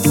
ส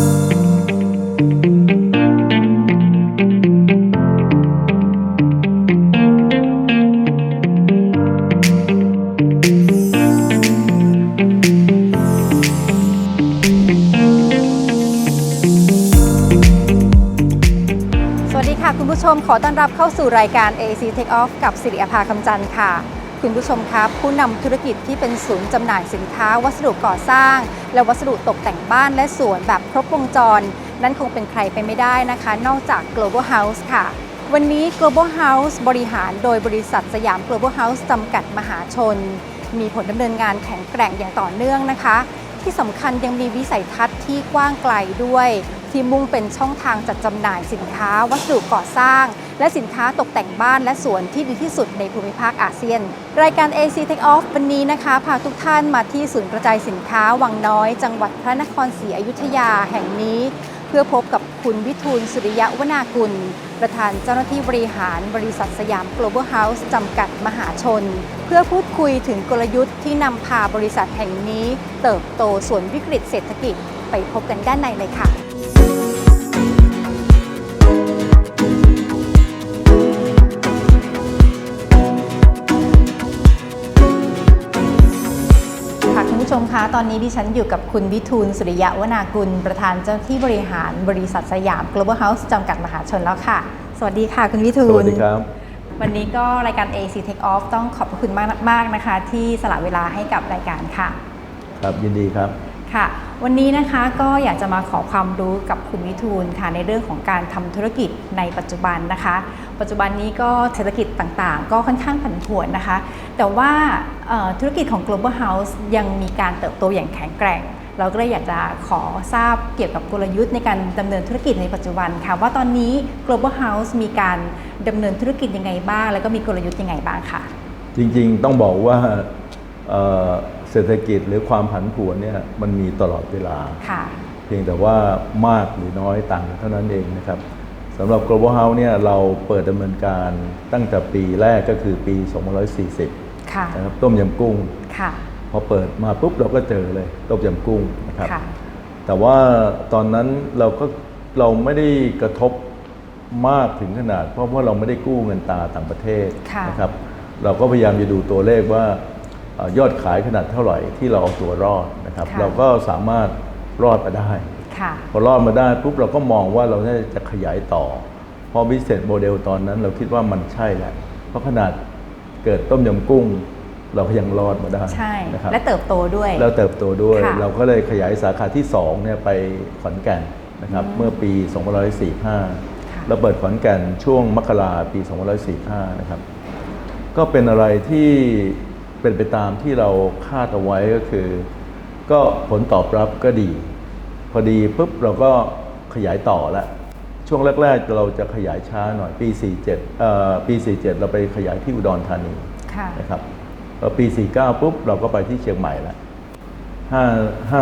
วัสดีค่ะ คุณผู้ชมขอต้อนรับเข้าสู่รายการ AAC Take Off กับสิริอภาคำจันทร์ค่ะ คุณผู้ชมครับผู้นำธุรกิจที่เป็นศูนย์จำหน่ายสินค้า วัสดุก่อสร้าง และวัสดุตกแต่งบ้านและสวนแบบครบวงจร นั่นคงเป็นใครไปไม่ได้นะคะ นอกจาก Global House ค่ะ วันนี้ Global House บริหารโดยบริษัทสยาม Global House จำกัดมหาชน มีผลดำเนินงานแข็งแกร่งอย่างต่อเนื่องนะคะ ที่สำคัญยังมีวิสัยทัศน์ที่กว้างไกลด้วย ที่มุ่งเป็นช่องทางจัดจำหน่ายสินค้า วัสดุก่อสร้าง และสินค้าตกแต่งบ้านและสวนที่ดีที่สุดในภูมิภาคอาเซียน รายการ AC Take Off วันนี้นะคะพาทุกท่านมาที่ศูนย์กระจายสินค้าวังน้อย จังหวัดพระนครศรีอยุธยาแห่งนี้ เพื่อพบกับคุณวิทูลสุริยะวนากุล ประธานเจ้าหน้าที่บริหารบริษัทสยาม Global House จำกัดมหาชน เพื่อพูดคุยถึงกลยุทธ์ที่นำพาบริษัทแห่งนี้ เติบโตส่วนวิกฤตเศรษฐกิจไปพบกันด้านในเลยค่ะ มคะ ตอนนี้ดิฉันอยู่กับคุณวิทูลสุริยะวนากุล ประธานเจ้าหน้าที่บริหารบริษัทสยาม Global House จำกัดมหาชนแล้วค่ะ สวัสดีค่ะ คุณวิทูสลวัสดีครับ วันนี้ก็รายการ AC Take Off ต้องขอบพระคุณมากมากๆนะคะ ที่สละเวลาให้กับรายการค่ะ ครับยินดีครับ ค่ะ วันนี้นะคะก็อยากจะมาขอความรู้กับคุณวิทูลค่ะในเรื่องของการทำธุรกิจในปัจจุบันนะคะ ปัจจุบันนี้ก็เศรษฐกิจต่างๆ ก็ค่อนข้างผันผวนนะคะ แต่ว่าธุรกิจของ Global House ยังมีการเติบโตอย่างแข็งแกร่ง เราก็เลยอยากจะขอทราบเกี่ยวกับกลยุทธ์ในการดำเนินธุรกิจในปัจจุบันค่ะ ว่าตอนนี้ Global House มีการดำเนินธุรกิจยังไงบ้าง แล้วก็มีกลยุทธ์ยังไงบ้างค่ะ จริงๆต้องบอกว่า เอ่อเศรษฐกิจหรือความผันผวนเนี่ยมันมีตลอดเวลาค่ะเพียงแต่ว่ามากหรือน้อยต่างกันเท่านั้นเองนะครับสำหรับ Global House เนี่ยเราเปิดดำเนินการตั้งแต่ปีแรกก็คือปี 2540ค่ะนะครับต้มยำกุ้งค่ะพอเปิดมาปุ๊บเราก็เจอเลยต้มยำกุ้งนะครับค่ะแต่ว่าตอนนั้นเราก็เราไม่ได้กระทบมากถึงขนาด เพราะว่าเราไม่ได้กู้เงินตราต่างประเทศค่ะนะครับ เราก็พยายามจะดูตัวเลขว่าเอ่อ ยอดขายขนาดเท่าไหร่ที่เราเอาตัวรอดนะครับค่ะเราก็สามารถรอดมาได้ค่ะพอรอดมาได้ปุ๊บเราก็มองว่าเราน่าจะขยายต่อ พอ business model ตอนนั้นเราคิดว่ามันใช่แหละ เพราะขนาดเกิดต้มยำกุ้ง เราก็ยังรอดมาได้ใช่นะครับและเติบโตด้วยแล้วเติบโตด้วยค่ะเราก็เลยขยายสาขาที่2เนี่ยไปขอนแก่นนะครับเมื่อปี2545 เราเปิดขอนแก่นช่วงมกราปี2545 นะครับก็เป็นอะไรที่ เป็นไปตามที่เราคาดเอาไว้ก็คือ ก็ผลตอบรับก็ดี พอดีปุ๊บเราก็ขยายต่อแล้วช่วงแรก ๆ เราจะขยายช้าหน่อยปี 47เอ่อปี 47 เราไปขยายที่อุดรธานีค่ะนะครับพอปี 49 ปุ๊บ เราก็ไปที่เชียงใหม่ละ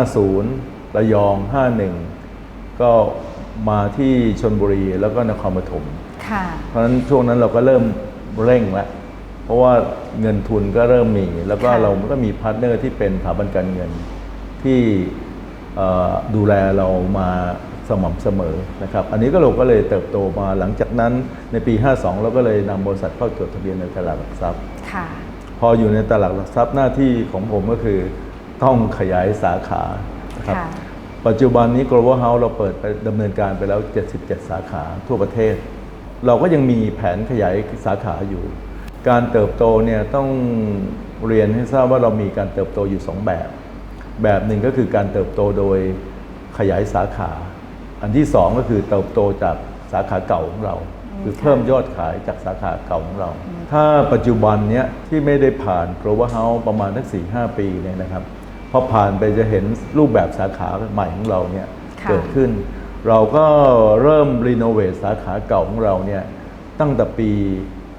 5 50 ระยอง 51 ก็มาที่ชนบุรีแล้วก็นครปฐมค่ะเพราะฉะนั้นช่วงนั้นเราก็เริ่มเร่งแล้ว เพราะว่าเงินทุนก็เริ่มมี แล้วก็ค่ะเราก็มีพาร์ทเนอร์ที่เป็นสถาบันการเงินที่เอ่อดูแลเรามาสม่ำเสมอนะครับ อันนี้ก็เราก็เลยเติบโตมาหลังจากนั้นในปี 52 เราก็เลยนำบริษัทเข้าจดทะเบียนในตลาดหลักทรัพย์ค่ะพออยู่ในตลาดหลักทรัพย์หน้าที่ของผมก็คือต้องขยายสาขานะครับค่ะปัจจุบันนี้ Global House เราเปิดไปดำเนินการไปแล้ว 77 สาขาทั่วประเทศ เราก็ยังมีแผนขยายสาขาอยู่ การเติบโตเนี่ยต้องเรียนให้ทราบว่าเรามีการเติบโตอยู่ 2 แบบ แบบหนึ่งก็คือการเติบโตโดยขยายสาขา อันที่สองก็คือเติบโตจากสาขาเก่าของเรา คือเพิ่มยอดขายจากสาขาเก่าของเรา ถ้าปัจจุบันเนี้ยที่ไม่ได้ผ่าน Global House ประมาณทั้ง4 5ปีเนี่ยนะครับพอผ่านไปจะเห็นรูปแบบสาขาใหม่ของเราเนี่ยค่ะเกิดขึ้น เราก็เริ่มรีโนเวทสาขาเก่าของเราเนี่ยตั้งแต่ปี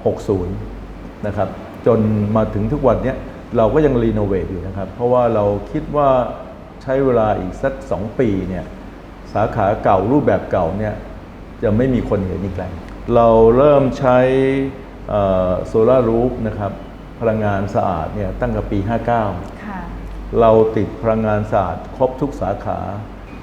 60 นะครับจนมาถึงทุกวันเนี้ยเราก็ยังรีโนเวทอยู่นะครับ เพราะว่าเราคิดว่าใช้เวลาอีกสักสองปีเนี่ยสาขาเก่ารูปแบบเก่าเนี่ยจะไม่มีคนเห็นอีกแล้วเราเริ่มใช้โซลารูฟนะครับพลังงานสะอาดเนี่ยตั้งแต่ปี 59ค่ะเราติดพลังงานสะอาดครบทุกสาขา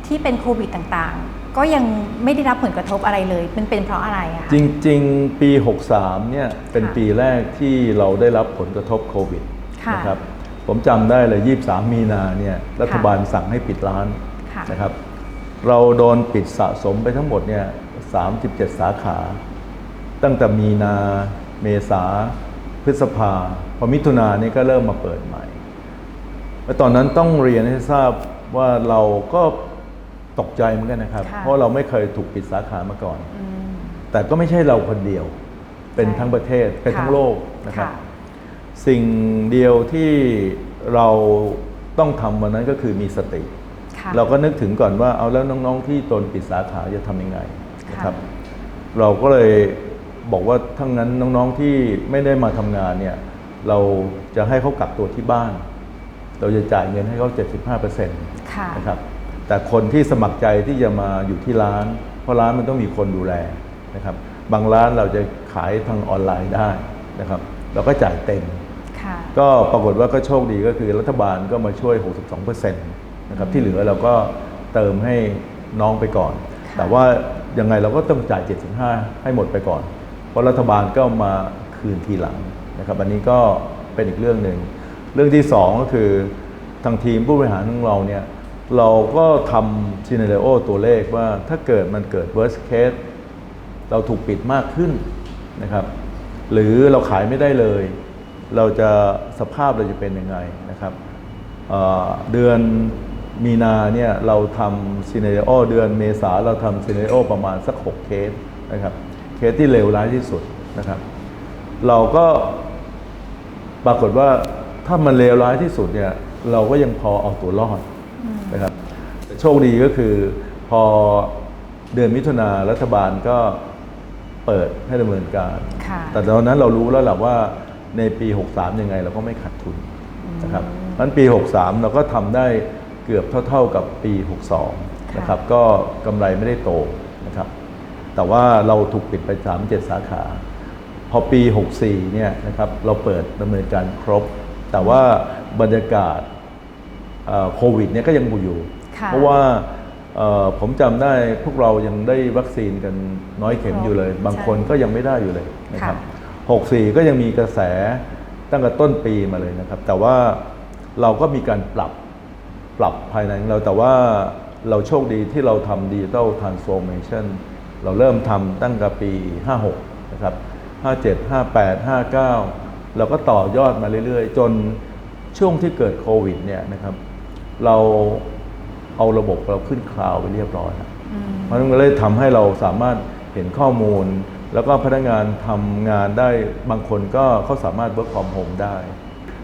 ที่เป็นโควิดต่างๆ ก็ยังไม่ได้รับผลกระทบอะไรเลยมันเป็นเพราะอะไรอะคะ จริงๆ ปี 63 เนี่ย เป็นค่ะปีแรกที่เราได้รับผลกระทบโควิดค่ะนะครับ ผมจำได้เลย 23 มีนาเนี่ย รัฐบาลสั่งให้ปิดร้านค่ะนะครับ เราโดนปิดสะสมไปทั้งหมดเนี่ย 37 สาขา ตั้งแต่มีนา เมษา พฤษภา พอมิถุนานี่ก็เริ่มมาเปิดใหม่ แล้วตอนนั้นต้องเรียนให้ทราบว่าเราก็ ตกใจเหมือนกันนะครับ ค่ะ เพราะเราไม่เคยถูกปิดสาขามาก่อน อืม แต่ก็ไม่ใช่เราคนเดียว เป็นใช่ ทั้งประเทศเป็นค่ะทั้งโลกนะครับค่ะสิ่งเดียวที่เราต้องทำวันนั้นก็คือมีสติ ค่ะ เราก็นึกถึงก่อนว่าเอาแล้วน้องๆที่โดนปิดสาขาจะทำยังไงนะครับ ค่ะ เราก็เลยบอกว่าทั้งนั้นน้องๆที่ไม่ได้มาทำงานเนี่ยเราจะให้เขากักตัวที่บ้าน เราจะจ่ายเงินให้เขา75%ค่ะ นะครับ แต่คนที่สมัครใจที่จะมาอยู่ที่ร้าน เพราะร้านมันต้องมีคนดูแลนะครับ บางร้านเราจะขายทางออนไลน์ได้นะครับ เราก็จ่ายเต็มค่ะก็ปรากฏว่าก็โชคดีก็คือรัฐบาลก็มาช่วย 62%นะครับที่เหลือเราก็เติมให้น้องไปก่อนค่ะแต่ว่ายังไงเราก็ต้องจ่าย 75 ให้หมดไปก่อน เพราะรัฐบาลก็มาคืนทีหลังนะครับอันนี้ก็เป็นอีกเรื่องหนึ่ง เรื่องที่สองก็คือทางทีมผู้บริหารของเราเนี่ย เราก็ทำซีเนเรโอตัวเลขว่าถ้าเกิดมันเกิด worst case เราถูกปิดมากขึ้นนะครับ หรือเราขายไม่ได้เลย เราจะสภาพเราจะเป็นยังไงนะครับเเดือนมีนาเนี่ยเราทำซีเนเรโอเดือนเมษาเราทำซีเนเรโอประมาณสัก 6 เคสนะครับ เคสที่เลวร้ายที่สุดนะครับ เราก็ปรากฏว่าถ้ามันเลวร้ายที่สุดเนี่ยเราก็ยังพอเอาตัวรอด นะครับแต่โชคดีก็คือพอเดือนมิถุนารัฐบาลก็เปิดให้ดำเนินการค่ะแต่ตอนนั้นเรารู้แล้วแหละว่าในปี 63 ยังไงเราก็ไม่ขาดทุนนะครับเพราะฉะนั้นปี 63 เราก็ทำได้เกือบเท่า ๆกับปี 62 นะครับ ก็กำไรไม่ได้โตนะครับ แต่ว่าเราถูกปิดไป 37 สาขา พอปี 64 เนี่ยนะครับ เราเปิดดำเนินการครบ แต่ว่าบรรยากาศเอ่อ โควิดเนี่ยก็ยังอยู่ค่ะเพราะว่าเอ่อผมจำได้พวกเรายังได้วัคซีนกันน้อยเข็มอยู่เลย บางคนก็ยังไม่ได้อยู่เลยนะครับ64 ก็ยังมีกระแสตั้งแต่ต้นปีมาเลยนะครับ แต่ว่าเราก็มีการปรับปรับภายในของเราแต่ว่าเราโชคดีที่เราทำดิจิ t a ลทรานส์ฟอร์เมชันเราเริ่มทำตั้งแต่ปี 56 นะครับ 57 58 59 เราก็ต่อยอดมาเรื่อยๆ จนช่วงที่เกิดโควิดเนี่ยนะครับ เราเอาระบบเราขึ้นคลาวด์ไปเรียบร้อยแล้วอืมมันก็เลยทำให้เราสามารถเห็นข้อมูล แล้วก็พนักงานทำงานได้บางคนก็เขาสามารถ work from home ได้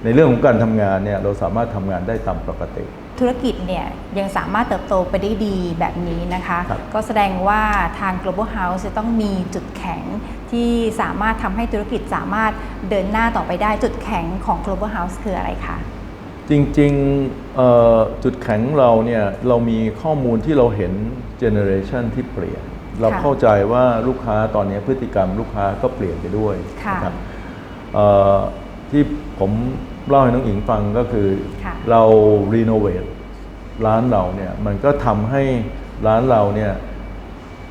ในเรื่องของการทำงานเนี่ยเราสามารถทำงานได้ตามปกติ ธุรกิจเนี่ยยังสามารถเติบโตไปได้ดีแบบนี้นะคะครับก็แสดงว่าทาง global house จะต้องมีจุดแข็งที่สามารถทำให้ธุรกิจสามารถเดินหน้าต่อไปได้จุดแข็งของ global house คืออะไรคะ จริงๆเอ่อจุดแข็งเราเนี่ยเรามีข้อมูลที่เราเห็นเจเนอเรชันที่เปลี่ยน เราเข้าใจว่าลูกค้าตอนนี้พฤติกรรมลูกค้าก็เปลี่ยนไปด้วยค่ะนะครับเอ่อที่ผมเล่าให้น้องอิงฟังก็คือค่ะเรารีโนเวทร้านเราเนี่ยมันก็ทำให้ร้านเราเนี่ย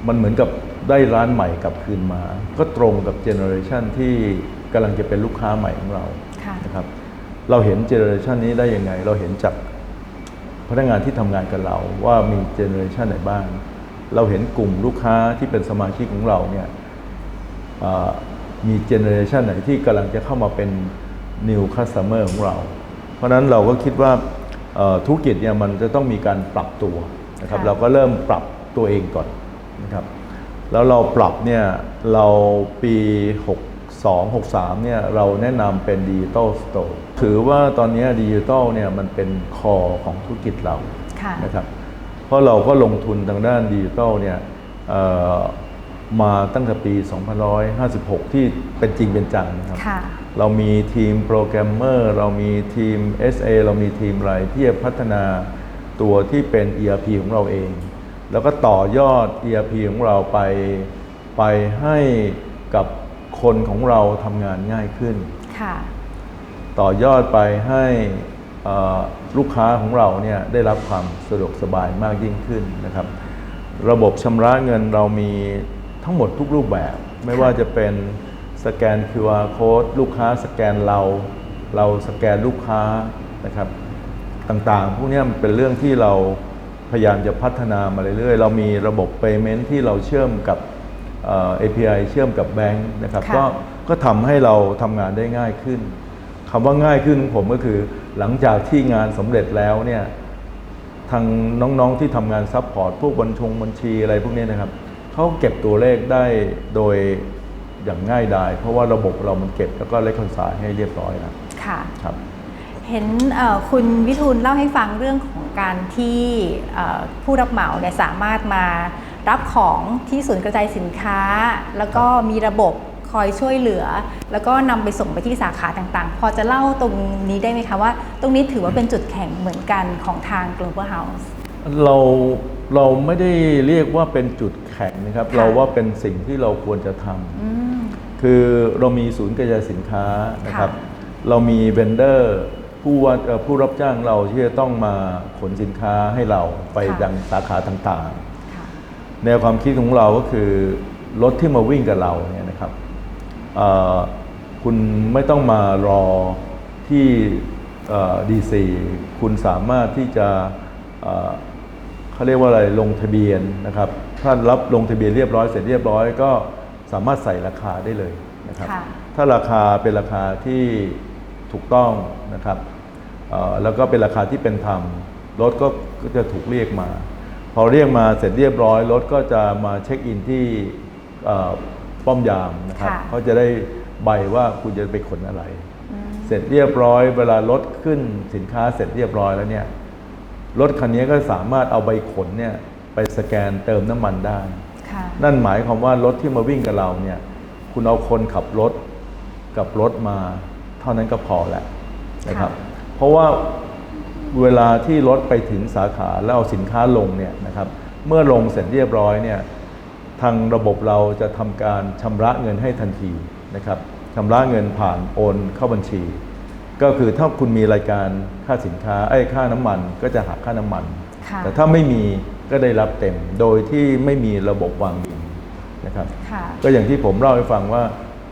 มันเหมือนกับได้ร้านใหม่กลับคืนมา ก็ตรงกับเจเนอเรชันที่กำลังจะเป็นลูกค้าใหม่ของเราค่ะนะครับ เราเห็นเจเนอเรชันนี้ได้ยังไง เราเห็นจากพนักงานที่ทำงานกับเราว่ามีเจเนอเรชันไหนบ้าง เราเห็นกลุ่มลูกค้าที่เป็นสมาชิกของเราเนี่ยเอ่อมีเจเนอเรชันไหนที่กำลังจะเข้ามาเป็น new customer ของเรา เพราะฉะนั้นเราก็คิดว่าเอ่อธุรกิจเนี่ยมันจะต้องมีการปรับตัวนะครับค่ะเราก็เริ่มปรับตัวเองก่อนนะครับ แล้วเราปรับเนี่ยเราปี62 63เนี่ยเราแนะนำเป็นดิจิตอลสโตร์ถือว่าตอนนี้ดิจิตอลเนี่ยมันเป็นคอของธุรกิจเราค่ะนะครับ เพราะเราก็ลงทุนทางด้านดิจิตอลเนี่ยเอ่อมาตั้งแต่ปี 2556 ที่เป็นจริงเป็นจังนะครับค่ะเรามีทีมโปรแกรมเมอร์ เรามีทีม SA เรามีทีมอะไรที่จะพัฒนาตัวที่เป็น ERP ของเราเอง แล้วก็ต่อยอด ERP ของเราไปไปให้กับ คนของเราทำงานง่ายขึ้น ค่ะ ต่อยอดไปให้เอ่อลูกค้าของเราเนี่ยได้รับความสะดวกสบายมากยิ่งขึ้นนะครับ ระบบชำระเงินเรามีทั้งหมดทุกรูปแบบ ไม่ว่าจะเป็นสแกน QR code ลูกค้าสแกนเรา เราสแกนลูกค้านะครับ ต่างๆ พวกเนี้ยมันเป็นเรื่องที่เราพยายามจะพัฒนามาเรื่อยๆ เรามีระบบ payment ที่เราเชื่อมกับเอ่อ API เชื่อมกับแบงค์นะครับค่ะก็ก็ทำให้เราทำงานได้ง่ายขึ้นคำว่าง่ายขึ้นของผมก็คือหลังจากที่งานสำเร็จแล้วเนี่ยทางน้องๆที่ทำงานซัพพอร์ตพวกบัญชงบัญชีอะไรพวกนี้นะครับเขาเก็บตัวเลขได้โดยอย่างง่ายดาย เพราะว่าระบบเรามันเก็บแล้วก็เลคคอนไซล์ให้เรียบร้อยแล้วค่ะ ครับ เห็นเอ่อคุณวิทูลเล่าให้ฟังเรื่องของการที่เอ่อผู้รับเหมาเนี่ยสามารถมา รับของที่ศูนย์กระจายสินค้า แล้วก็มีระบบคอยช่วยเหลือ แล้วก็นำไปส่งไปที่สาขาต่างๆ พอจะเล่าตรงนี้ได้ไหมคะว่า ตรงนี้ถือว่าเป็นจุดแข็งเหมือนกันของทาง Global House เราเราไม่ได้เรียกว่าเป็นจุดแข็งนะครับค่ะเราว่าเป็นสิ่งที่เราควรจะทำอืมคือเรามีศูนย์กระจายสินค้านะครับค่ะเรามีเวนเดอร์ผู้ว่าเอ่อผู้รับจ้างเราที่จะต้องมาขนสินค้าให้เราไปยังสาขาต่างค่ะๆ แนวความคิดของเราก็คือรถที่มาวิ่งกับเราเนี่ยนะครับเอ่อคุณไม่ต้องมารอที่ดีซีคุณสามารถที่จะเอ่อเขาเรียกว่าอะไรลงทะเบียนนะครับ ถ้ารับลงทะเบียนเรียบร้อยเสร็จเรียบร้อยก็สามารถใส่ราคาได้เลยนะครับค่ะถ้าราคาเป็นราคาที่ถูกต้องนะครับเอ่อแล้วก็เป็นราคาที่เป็นธรรมรถก็ก็จะถูกเรียกมา พอเรียกมาเสร็จเรียบร้อยรถก็จะมาเช็คอินที่เอ่อป้อมยามนะครับค่ะ เขาจะได้ใบว่าคุณจะไปขนอะไร อืมเสร็จเรียบร้อย เวลารถขึ้นสินค้าเสร็จเรียบร้อยแล้วเนี่ยรถคันนี้ก็สามารถเอาใบขนเนี่ยไปสแกนเติมน้ำมันได้ ค่ะนั่นหมายความว่ารถที่มาวิ่งกับเราเนี่ย คุณเอาคนขับรถกับรถมา เท่านั้นก็พอแล้วนะครับค่ะเพราะว่า เวลาที่รถไปถึงสาขาแล้วเอาสินค้าลงเนี่ยนะครับเมื่อลงเสร็จเรียบร้อยเนี่ยทางระบบเราจะทำการชำระเงินให้ทันทีนะครับชำระเงินผ่านโอนเข้าบัญชี ก็คือถ้าคุณมีรายการค่าสินค้าไอ้ยค่าน้ำมันก็จะหักค่าน้ำมันค่ะแต่ถ้าไม่มีก็ได้รับเต็มโดยที่ไม่มีระบบวางบินนะครับค่ะก็อย่างที่ผมเล่าให้ฟังว่า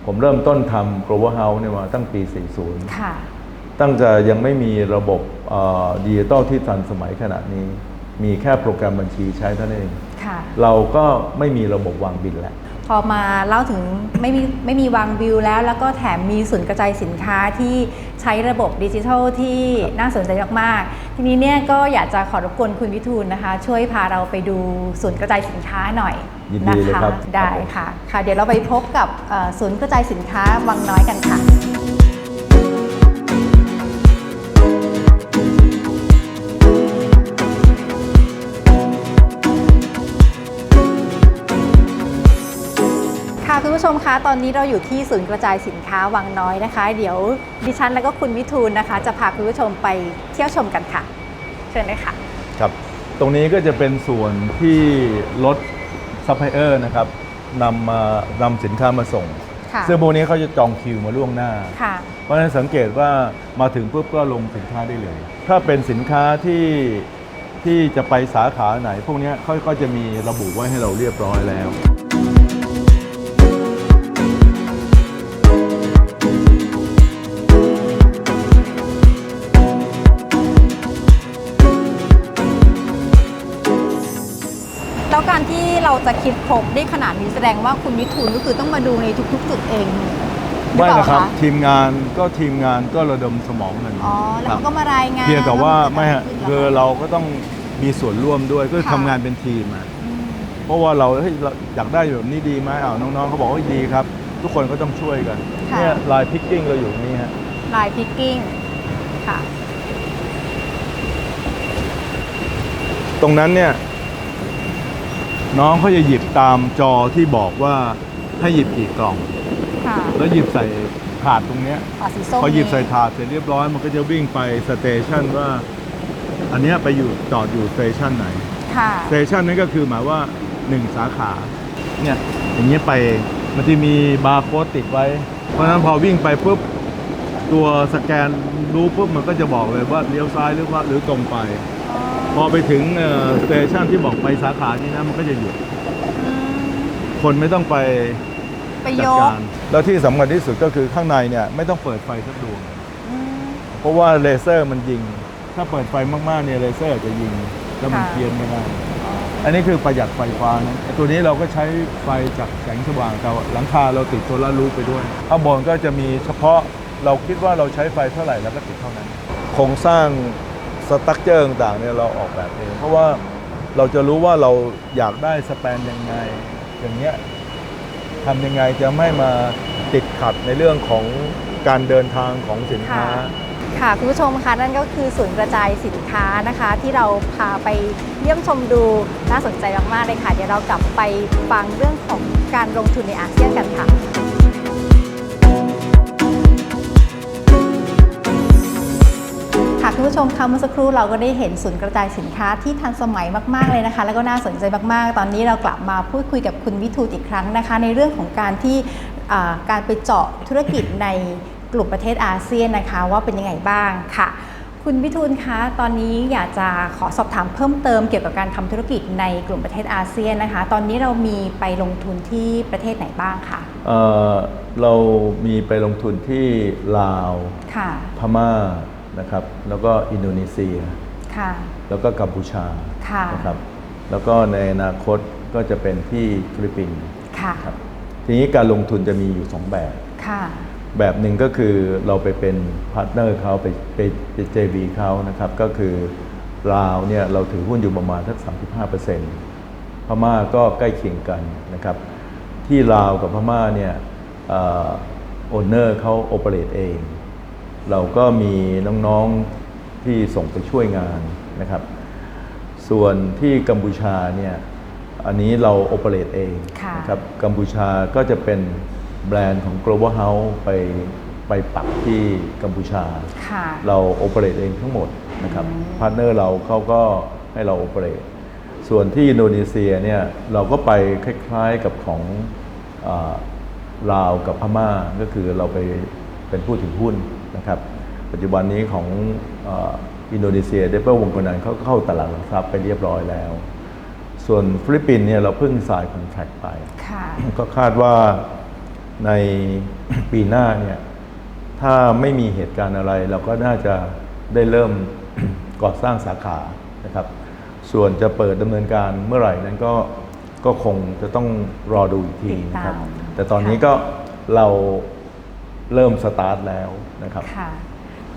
ผมเริ่มต้นทำ Global House เนี่ยมาตั้งปี 40ค่ะ ตั้งแต่ยังไม่มีระบบดิจิตอลที่ทันสมัยขนาดนี้ มีแค่โปรแกรมบัญชีใช้เท่านั้นเองค่ะเราก็ไม่มีระบบวางบินแหละพอมาเล่าถึงไม่มีไม่มีวางบิลแล้ว แล้วก็แถมมีศูนย์กระจายสินค้าที่ใช้ระบบดิจิทัลที่น่าสนใจมากๆ ทีนี้เนี่ยก็อยากจะขอรบกวนคุณวิทูลนะคะ ช่วยพาเราไปดูศูนย์กระจายสินค้าหน่อยยินดีนะเลยคะครับได้ครับผมค่ะค่ะ เดี๋ยวเราไปพบกับเอ่อศูนย์กระจายสินค้าวังน้อยกันค่ะค่ะ ตอนนี้เราอยู่ที่ศูนย์กระจายสินค้าวังน้อยนะคะ เดี๋ยวดิฉันและก็คุณวิทูลนะคะ จะพาคุณผู้ชมไปเที่ยวชมกันค่ะ เชิญเลยค่ะ ครับ ตรงนี้ก็จะเป็นส่วนที่รถซัพพลายเออร์นะครับนำมานำสินค้ามาส่งค่ะซึ่งพวกนี้เขาจะจองคิวมาล่วงหน้าค่ะเพราะฉะนั้นสังเกตว่ามาถึงปุ๊บก็ลงสินค้าได้เลย ถ้าเป็นสินค้าที่ที่จะไปสาขาไหน พวกเนี้ยเขาก็จะมีระบุไว้ให้เราเรียบร้อยแล้วแล้ว จะคิดครบได้ขนาดนี้แสดงว่าคุณวิทูลก็คือต้องมาดูในทุก ๆ จุดเองหรือไม่เปล่านะครับคะทีมงานก็ทีมงานก็ระดมสมองกันอ๋อแล้วครัเขาบก็มารายงานเพียงแต่ว่าไม่ฮะขึ้นคือเหรอ เราก็ต้องมีส่วนร่วมด้วยก็ค่ะ ทำงานเป็นทีมอะอืมเพราะว่าเราเฮ้ยเราอยากได้แบบนี้ดีไหมอ้าวน้องๆเขาบอกว่าดีครับ ทุกคนก็ต้องช่วยกันค่ะ เนี่ยลายพิกกิ้งเราอยู่นี่ฮะลายพิกกิ้งค่ะตรงนั้นเนี่ย น้องเขาจะหยิบตามจอที่บอกว่าให้หยิบกี่กล่อง ค่ะแล้วหยิบใส่ถาดตรงเนี้ยอ๋อสีส้มพอหยิบใส่นี่ถาดเสร็จเรียบร้อยมันก็จะวิ่งไปสเตชันว่า อันเนี้ยไปอยู่จอดอยู่สเตชันไหนค่ะสเตชันนั้นก็คือหมายว่าหนึ่งสาขาเนี่ยอย่างเงี้ยไปเองมันจะมีบาร์โค้ดติดไว้ เพราะฉะนั้นพอวิ่งไปปุ๊บตัวสแกนรู้ปุ๊บมันก็จะบอกเลยว่าเลี้ยวซ้ายหรือว่าหรือตรงไป พอไปถึงสเตชันที่บอกไปสาขานี้นะมันก็จะหยุดคนไม่ต้องไปไปจัยดกการแล้วที่สำคัญที่สุดก็คือข้างในเนี่ยไม่ต้องเปิดไฟสักดวงอืมเพราะว่าเลเซอร์มันยิง ถ้าเปิดไฟมากๆเนี่ยเลเซอร์อาจจะยิงแล้วมันค่ะเพี้ยนไม่ได้อันนี้คือประหยัดไฟฟ้านะไอ้ตัวนี้เราก็ใช้ไฟจากแสงสว่างแต่หลังคาเราติดโซลาร์รูฟไปด้วยข้างบนก็จะมีเฉพาะเราคิดว่าเราใช้ไฟเท่าไหร่แล้วก็ติดเท่านั้น โครงสร้าง สตั๊กเจอร์ต่างๆเนี่ยเราออกแบบเอง เพราะว่าเราจะรู้ว่าเราอยากได้สแปนยังไง อย่างเงี้ยทำยังไงจะไม่มาติดขัดในเรื่องของการเดินทางของสินค้า ค่ะค่ะคุณผู้ชมคะนั่นก็คือศูนย์กระจายสินค้านะคะ ที่เราพาไปเยี่ยมชมดูน่าสนใจมากๆเลยค่ะ เดี๋ยวเรากลับไปฟังเรื่องของการลงทุนในอาเซียนกันค่ะ ค่ะคุณผู้ชมคะเมื่อสักครู่เราก็ได้เห็นศูนย์กระจายสินค้าที่ทันสมัยมาก ๆ เลยนะคะ แล้วก็น่าสนใจมาก ๆ ตอนนี้เรากลับมาพูดคุยกับคุณวิทูลอีกครั้งนะคะ ในเรื่องของการที่อ่าการไปเจาะธุรกิจในกลุ่มประเทศอาเซียนนะคะ ว่าเป็นยังไงบ้างค่ะ คุณวิทูลคะ ตอนนี้อยากจะขอสอบถามเพิ่มเติมเกี่ยวกับการทำธุรกิจในกลุ่มประเทศอาเซียนนะคะ ตอนนี้เรามีไปลงทุนที่ประเทศไหนบ้างคะเอ่อเรามีไปลงทุนที่ลาวค่ะพม่า นะครับ แล้วก็อินโดนีเซีย ค่ะ แล้วก็กัมพูชาค่ะ นะครับ แล้วก็ในอนาคตก็จะเป็นที่ฟิลิปปินส์ค่ะ ครับทีนี้การลงทุนจะมีอยู่ 2 แบบ ค่ะ แบบหนึ่งก็คือเราไปเป็นพาร์ทเนอร์เขาไปไปไป JV เขานะครับ ก็คือลาวเนี่ยเราถือหุ้นอยู่ประมาณสัก 35%พม่าก็ใกล้เคียงกันนะครับ ที่ลาวกับพม่าเนี่ยโอนเนอร์เขาโอเปเรตเอง เราก็มีน้องๆที่ส่งไปช่วยงานนะครับ ส่วนที่กัมพูชาเนี่ยอันนี้เราโอเปเรตเองค่ะนะครับกัมพูชาก็จะเป็นแบรนด์ของ global house ไปไปปักที่กัมพูชาค่ะเราโอเปเรตเองทั้งหมดนะครับพาร์ทเนอร์เราเขาก็ให้เราโอเปเรตส่วนที่อินโดนีเซียเนี่ยเราก็ไปคล้ายๆกับของอาลาวกับพม่าก็คือเราไปเป็นผู้ถือหุ้น นะครับปัจจุบันนี้ของอาอินโดนีเซียเดเปิลวงกนันเขาก็เข้าตลาดหลักทรัพย์ไปเรียบร้อยแล้ว ส่วนฟิลิปปินส์เนี่ยเราเพิ่งสายคอนแทคไปค่ะก็คาดว่าในปีหน้าเนี่ยถ้าไม่มีเหตุการณ์อะไร เราก็น่าจะได้เริ่มก่อสร้างสาขานะครับ ส่วนจะเปิดดำเนินการเมื่อไหร่นั้นก็ก็คงจะต้องรอดูอีกทีนะครับติดตามแต่ตอนนี้ก็เรา เริ่มสตาร์ทแล้วนะครับ ค่ะ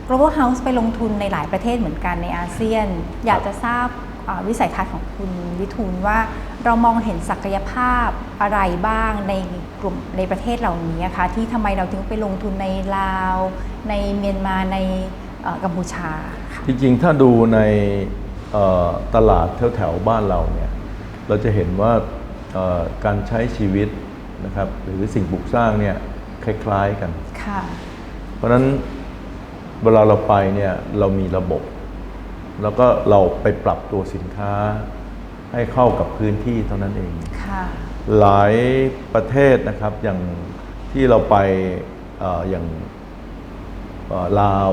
Global House ไปลงทุนในหลายประเทศเหมือนกันในอาเซียน อยากจะทราบอ่าวิสัยทัศน์ของคุณวิทูลว่าเรามองเห็นศักยภาพอะไรบ้างในกลุ่มในประเทศเหล่านี้นะคะที่ทำไมเราถึงไปลงทุนในลาว ในเมียนมาในเอ่อกัมพูชาค่ะจริงๆถ้าดูในเอ่อตลาดแถวๆบ้านเราเนี่ยเราจะเห็นว่าเอ่อการใช้ชีวิตนะครับหรือสิ่งปลูกสร้างเนี่ยคล้ายๆกันค่ะ เพราะฉะนั้นเวลาเราไปเนี่ยเรามีระบบ แล้วก็เราไปปรับตัวสินค้าให้เข้ากับพื้นที่เท่านั้นเองค่ะหลายประเทศนะครับอย่างที่เราไปเอออย่างเอ่อลาว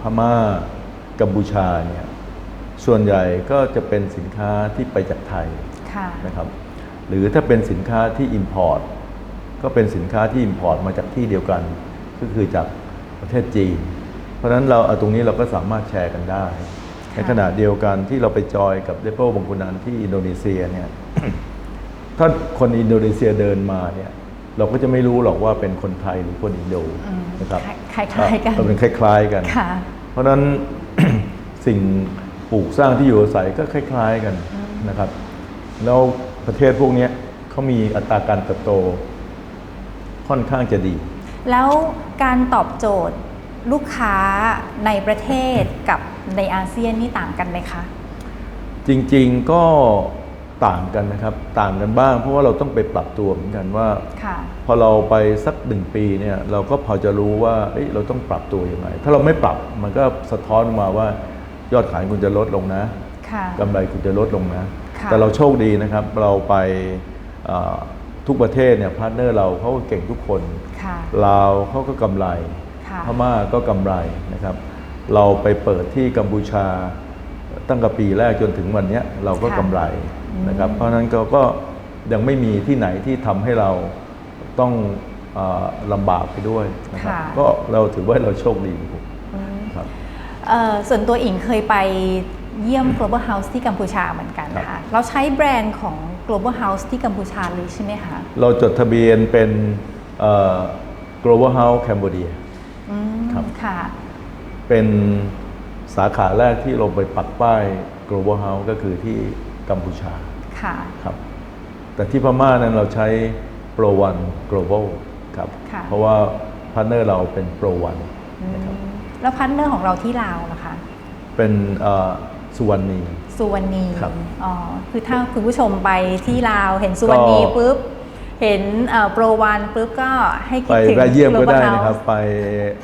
พม่ากัมพูชาเนี่ยส่วนใหญ่ก็จะเป็นสินค้าที่ไปจากไทยค่ะนะครับหรือถ้าเป็นสินค้าที่ Import ก็เป็นสินค้าที่ Import มาจากที่เดียวกัน ก็คือจากประเทศจีน เพราะฉะนั้นเราเอาตรงนี้เราก็สามารถแชร์กันได้ ในขณะเดียวกันที่เราไปจอยกับเดโปบางกุนันที่อินโดนีเซียเนี่ยถ้าคนอินโดนีเซียเดินมาเนี่ยเราก็จะไม่รู้หรอกว่าเป็นคนไทยหรือคนอินโดอืมนะครับคล้ายๆกันเราเป็นคล้ายๆกันค่ะเพราะฉะนั้นสิ่งปลูกสร้างที่อยู่อาศัยก็คล้าย ๆกันนะครับ แล้วประเทศพวกเนี้ยเขามีอัตราการเติบโตค่อนข้างจะดี แล้วการตอบโจทย์ลูกค้าในประเทศกับในอาเซียนนี่ต่างกันไหมคะ จริงๆก็ต่างกันนะครับ ต่างกันบ้าง เพราะว่าเราต้องไปปรับตัวเหมือนกันว่าค่ะพอเราไปสักหนึ่งปีเนี่ยเราก็พอจะรู้ว่าเอ้ยเราต้องปรับตัวยังไง ถ้าเราไม่ปรับมันก็สะท้อนมาว่ายอดขายคุณจะลดลงนะค่ะกำไรคุณจะลดลงนะค่ะแต่เราโชคดีนะครับ เราไปเอ่อ ทุกประเทศเนี่ยพาร์ทเนอร์เราเขาก็เก่งทุกคนค่ะ ลาวเขาก็กำไร ค่ะะพม่าก็กำไรนะครับ เราไปเปิดที่กัมพูชาตั้งแต่ปีแรกจนถึงวันเนี้ยเราก็ค่ะกำไรนะครับ เพราะฉะนั้นก็ก็ยังไม่มีที่ไหนที่ทำให้เราต้องเออลำบากไปด้วยนะครับ ค่ะ ก็เราถือว่าเราโชคดีอืมครับ เอ่อส่วนตัวอิงเคยไปเยี่ยม Global House ที่กัมพูชาเหมือนกันครัค่ะ บ เราใช้แบรนด์ของ Global House ที่กัมพูชาเลยใช่ไหมคะ เราจดทะเบียนเป็นเอ่อ global house Cambodia อืมครับค่ะ เป็นสาขาแรกที่ลงไปปักป้าย global house ก็คือที่กัมพูชา ค่ะ ครับ แต่ที่พม่านั้นเราใช้ Pro One Global ครับค่ะเพราะว่าพาร์ทเนอร์เราเป็น Pro One อืมนะครับ แล้วพาร์ทเนอร์ของเราที่ลาวนะคะ เป็นเอ่อสุวรรณี สุวรรณีครับอ๋อคือถ้าคุณผู้ชมไปที่ลาวเห็นสุวรรณีก็ ปุ๊บ เห็นโปรวันปุ๊บก็ให้คิไปดถึง แวะเยี่ยมก็ Global ได้ House นะครับไป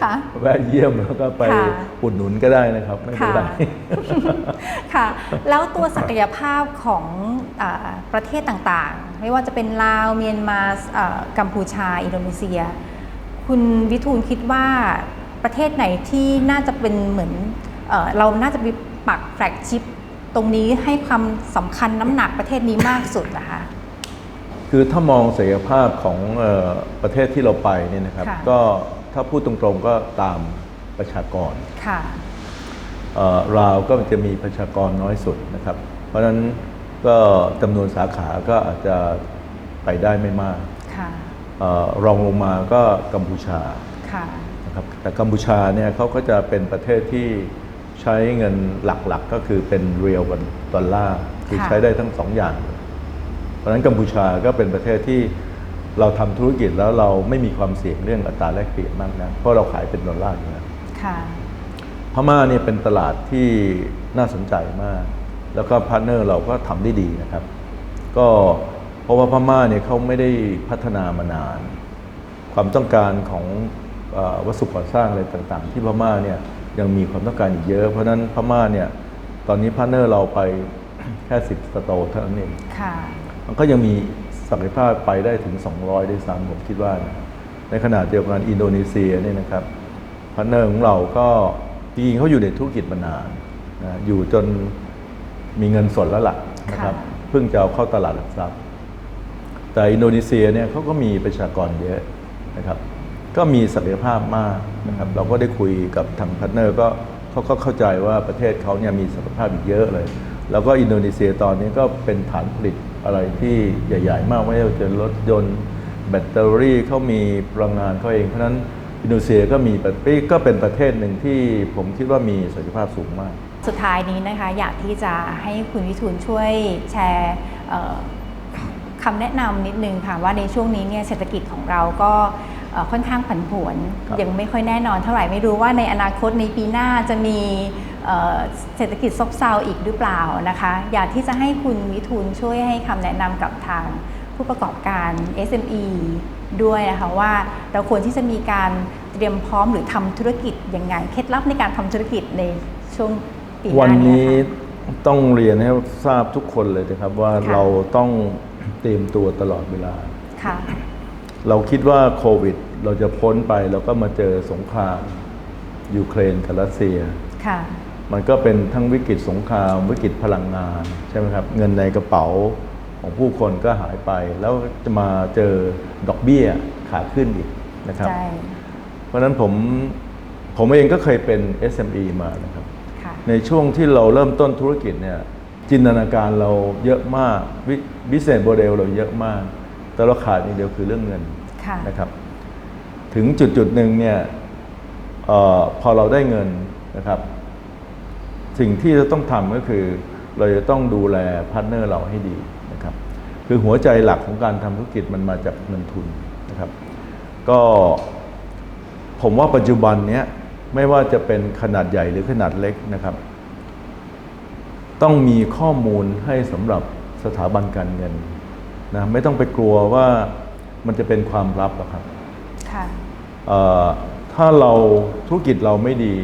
ค่ะแวะเยี่ยมแล้วก็ไปค่ะ อุดหนุนก็ได้นะครับ ไม่เป็นไรค่ะค่ะ แล้วตัวศักยภาพของอาประเทศต่างๆ ไม่ว่าจะเป็นลาว เมียนมาอ่ากัมพูชา อินโดนีเซีย คุณวิทูลคิดว่าประเทศไหนที่น่าจะเป็นเหมือนเออเราน่าจะไปปักแฟลกชิพ ตรงนี้ให้ความสำคัญน้ำหนักประเทศนี้มากสุดนะคะ คือถ้ามองศักยภาพของเออประเทศที่เราไปเนี่ยนะครับ ค่ะ ก็ถ้าพูดตรงๆก็ตามประชากร ค่ะ เอ่อราวก็จะมีประชากรน้อยสุดนะครับ เพราะฉะนั้นก็จำนวนสาขาก็อาจจะไปได้ไม่มากค่ะ เออรองลงมาก็กัมพูชาค่ะ นะครับแต่กัมพูชาเนี่ยเขาก็จะเป็นประเทศที่ ใช้เงินหลักๆก็คือเป็นเรียลกับดอลลาร์คือค่ะใช้ได้ทั้งสองอย่าง เพราะฉะนั้นกัมพูชาก็เป็นประเทศที่เราทำธุรกิจแล้วเราไม่มีความเสี่ยงเรื่องอัตราแลกเปลี่ยนมากนะเพราะเราขายเป็นดอลลาร์อยู่แล้วค่ะพม่าเนี่ยเป็นตลาดที่น่าสนใจมาก แล้วก็พาร์ทเนอร์เราก็ทำได้ดีนะครับ ก็เพราะว่าพม่าเนี่ยเขาไม่ได้พัฒนามานาน ความต้องการของเออวัสดุก่อสร้างอะไรต่างๆ ที่พม่าเนี่ย ยังมีความต้องการอีกเยอะ เพราะฉะนั้นพม่าเนี่ยตอนนี้พาร์ทเนอร์เราไปแค่สิบสโตร์เท่านั้นเองค่ะมันก็ยังมีศักยภาพไปได้ถึง 200ด้วยซ้ำผมคิดว่านะในขณะเดียวกันอินโดนีเซียเนี่ยนะครับพาร์ทเนอร์ของเราก็จริงๆเขาอยู่ในธุรกิจมานานนะอยู่จนมีเงินสดแล้วล่ะนะครับค่ะเพิ่งจะเอาเข้าตลาดหลักทรัพย์ แต่อินโดนีเซียเนี่ยเขาก็มีประชากรเยอะนะครับ ก็มีศักยภาพมากนะครับเราก็ได้คุยกับทางพาร์ทเนอร์ก็เขาก็เข้าใจว่าประเทศเขาเนี่ยมีศักยภาพอีกเยอะเลย แล้วก็อินโดนีเซียตอนนี้ก็เป็นฐานผลิตอะไรที่ใหญ่ ๆ มากไม่ว่าจะรถยนต์แบตเตอรี่เขามีพลังงานเขาเองเพราะฉะนั้นอินโดนีเซียก็มีประก็เป็นประเทศหนึ่งที่ผมคิดว่ามีศักยภาพสูงมาก สุดท้ายนี้นะคะอยากที่จะให้คุณวิทูลช่วยแชร์คำแนะนำนิดนึงค่ะว่าในช่วงนี้เนี่ยเศรษฐกิจของเราก็ ค่อนข้างผันผวนครับยังไม่ค่อยแน่นอนเท่าไหร่ไม่รู้ว่าในอนาคตในปีหน้าจะมีเอ่อเศรษฐกิจซบเซาอีกหรือเปล่านะคะ อยากที่จะให้คุณวิทูลช่วยให้คำแนะนำกับทางผู้ประกอบการ SME ด้วยนะคะว่าเราควรที่จะมีการเตรียมพร้อมหรือทำธุรกิจยังไงเคล็ดลับในการทำธุรกิจในช่วงปีหวันน้านี้นี้ค่ะต้องเรียนให้ทราบทุกคนเลยนะครับว่าค่ะเราต้องเตรียมตัวตลอดเวลาค่ะ เราคิดว่าโควิด เราจะพ้นไปเราก็มาเจอสงครามยูเครนกับรัสเซีย ค่ะ มันก็เป็นทั้งวิกฤตสงคราม วิกฤตพลังงาน ใช่ไหมครับ เงินในกระเป๋าของผู้คนก็หายไป แล้วจะมาเจอดอกเบี้ยขาขึ้นอีกนะครับ ใช่ เพราะฉะนั้นผมผมเองก็เคยเป็น SME มานะครับ ค่ะ ในช่วงที่เราเริ่มต้นธุรกิจเนี่ยจินตนาการเราเยอะมากบิสเนสโมเดลเราเยอะมาก แต่เราขาดอย่างเดียวคือเรื่องเงินค่ะนะครับ ถึงจุดจุดๆหนึ่งเนี่ยเออพอเราได้เงินนะครับ สิ่งที่จะต้องทำก็คือ เราจะต้องดูแลพาร์ทเนอร์เราให้ดีนะครับ คือหัวใจหลักของการทำธุรกิจมันมาจากเงินทุนนะครับ ก็ผมว่าปัจจุบันเนี้ยไม่ว่าจะเป็นขนาดใหญ่หรือขนาดเล็กนะครับ ต้องมีข้อมูลให้สำหรับสถาบันการเงิน นะไม่ต้องไปกลัวว่ามันจะเป็นความลับหรอกครับค่ะเอ่อถ้าเราธุรกิจเราไม่ดี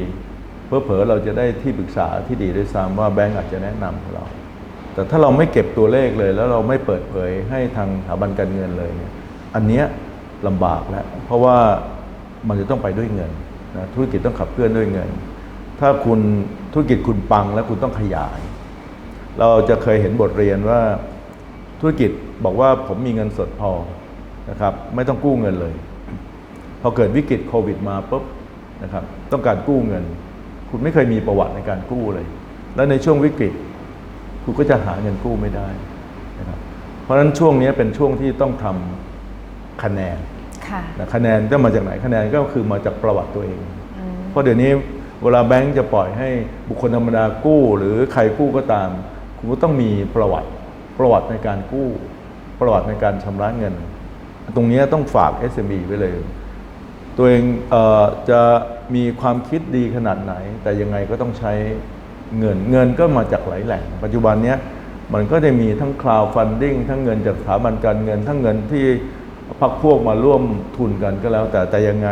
เพอเผลอๆเราจะได้ที่ปรึกษาที่ดีด้วยซ้ำว่าแบงก์อาจจะแนะนำเรา แต่ถ้าเราไม่เก็บตัวเลขเลย แล้วเราไม่เปิดเผยให้ทางสถาบันการเงินเลยเนี่ยอันเนี้ยลำบากแล้ว เพราะว่ามันจะต้องไปด้วยเงินนะธุรกิจต้องขับเคลื่อนด้วยเงิน ถ้าคุณธุรกิจคุณปังแล้วคุณต้องขยาย เราจะเคยเห็นบทเรียนว่าธุรกิจ บอกว่าผมมีเงินสดพอนะครับไม่ต้องกู้เงินเลย พอเกิดวิกฤตโควิดมาปุ๊บนะครับต้องการกู้เงิน คุณไม่เคยมีประวัติในการกู้เลย แล้วในช่วงวิกฤต คุณก็จะหาเงินกู้ไม่ได้นะครับเพราะฉะนั้นช่วงนี้เป็นช่วงที่ต้องทำคะแนนค่ะนะคะแนนจะมาจากไหนคะแนนก็คือมาจากประวัติตัวเองอืมเพราะเดี๋ยวนี้เวลาแบงก์จะปล่อยให้บุคคลธรรมดากู้ หรือใครกู้ก็ตาม คุณก็ต้องมีประวัติประวัติในการกู้ ประวัติในการชำระเงิน ตรงนี้ต้องฝาก SME ไว้เลย ตัวเองเออจะมีความคิดดีขนาดไหน แต่ยังไงก็ต้องใช้เงินเงินก็มาจากหลายแหล่ง ปัจจุบันนี้มันก็จะมีทั้ง crowd funding ทั้งเงินจากสถาบันการเงิน ทั้งเงินที่พักพวกมาร่วมทุนกันก็แล้ว แต่แต่ยังไง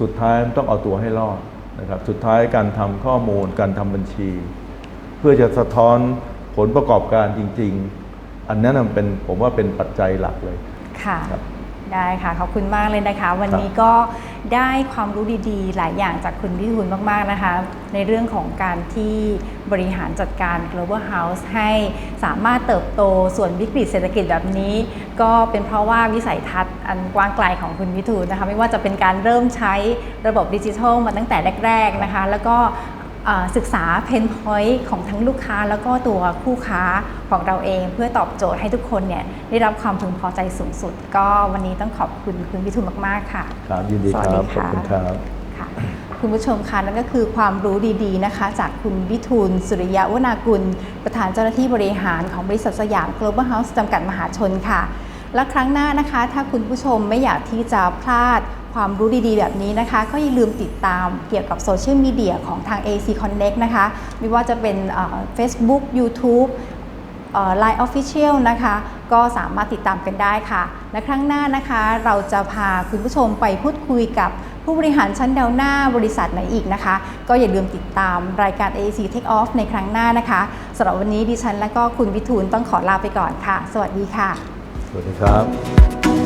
สุดท้ายมันต้องเอาตัวให้รอดนะครับสุดท้ายการทำข้อมูลการทำบัญชี เพื่อจะสะท้อนผลประกอบการจริง ๆ อันนั้นนะเป็นผมว่าเป็นปัจจัยหลักเลย ค่ะครับ ได้ค่ะขอบคุณมากเลยนะคะ วันนี้ก็ได้ความรู้ดีๆ หลายอย่างจากคุณพิทูลมากๆนะคะ ในเรื่องของการที่บริหารจัดการ global house ให้สามารถเติบโตส่วนวิกฤตเศรษฐกิจแบบนี้ ก็เป็นเพราะว่าวิสัยทัศน์อันกว้างไกลของคุณพิทูลนะคะ ไม่ว่าจะเป็นการเริ่มใช้ระบบดิจิทัลมาตั้งแต่แรก ๆนะคะ แล้วก็อ่า ศึกษาเพนพอยต์ของทั้งลูกค้าแล้วก็ตัวคู่ค้าของเราเอง เพื่อตอบโจทย์ให้ทุกคนเนี่ยได้รับความพึงพอใจสูงสุด ก็วันนี้ต้องขอบคุณคุณพิทูลมากๆค่ะครับยินดีสวัคสดีรับขอบค่ะคุณครับค่ะคุณผู้ชมคะนั่นก็คือความรู้ดีๆนะคะ จากคุณวิทูล สุริยะวนากุล ประธานเจ้าหน้าที่บริหารของบริษัทสยาม Global House จำกัดมหาชนค่ะ และครั้งหน้านะคะ ถ้าคุณผู้ชมไม่อยากที่จะพลาด ความรู้ดีๆ แบบนี้นะคะ ก็อย่าลืมติดตามเกี่ยวกับโซเชียลมีเดียของทาง AC Connect นะคะ ไม่ว่าจะเป็นเอ่อ Facebook YouTube ไลน์ Official นะคะ ก็สามารถติดตามกันได้ค่ะ และครั้งหน้านะคะ เราจะพาคุณผู้ชมไปพูดคุยกับผู้บริหารชั้นแนวหน้าบริษัทไหนอีกนะคะ ก็อย่าลืมติดตามรายการ AAC Take Off ในครั้งหน้านะคะสำหรับวันนี้ดิฉันและก็คุณวิทูลต้องขอลาไปก่อนค่ะ สวัสดีค่ะ สวัสดีครับ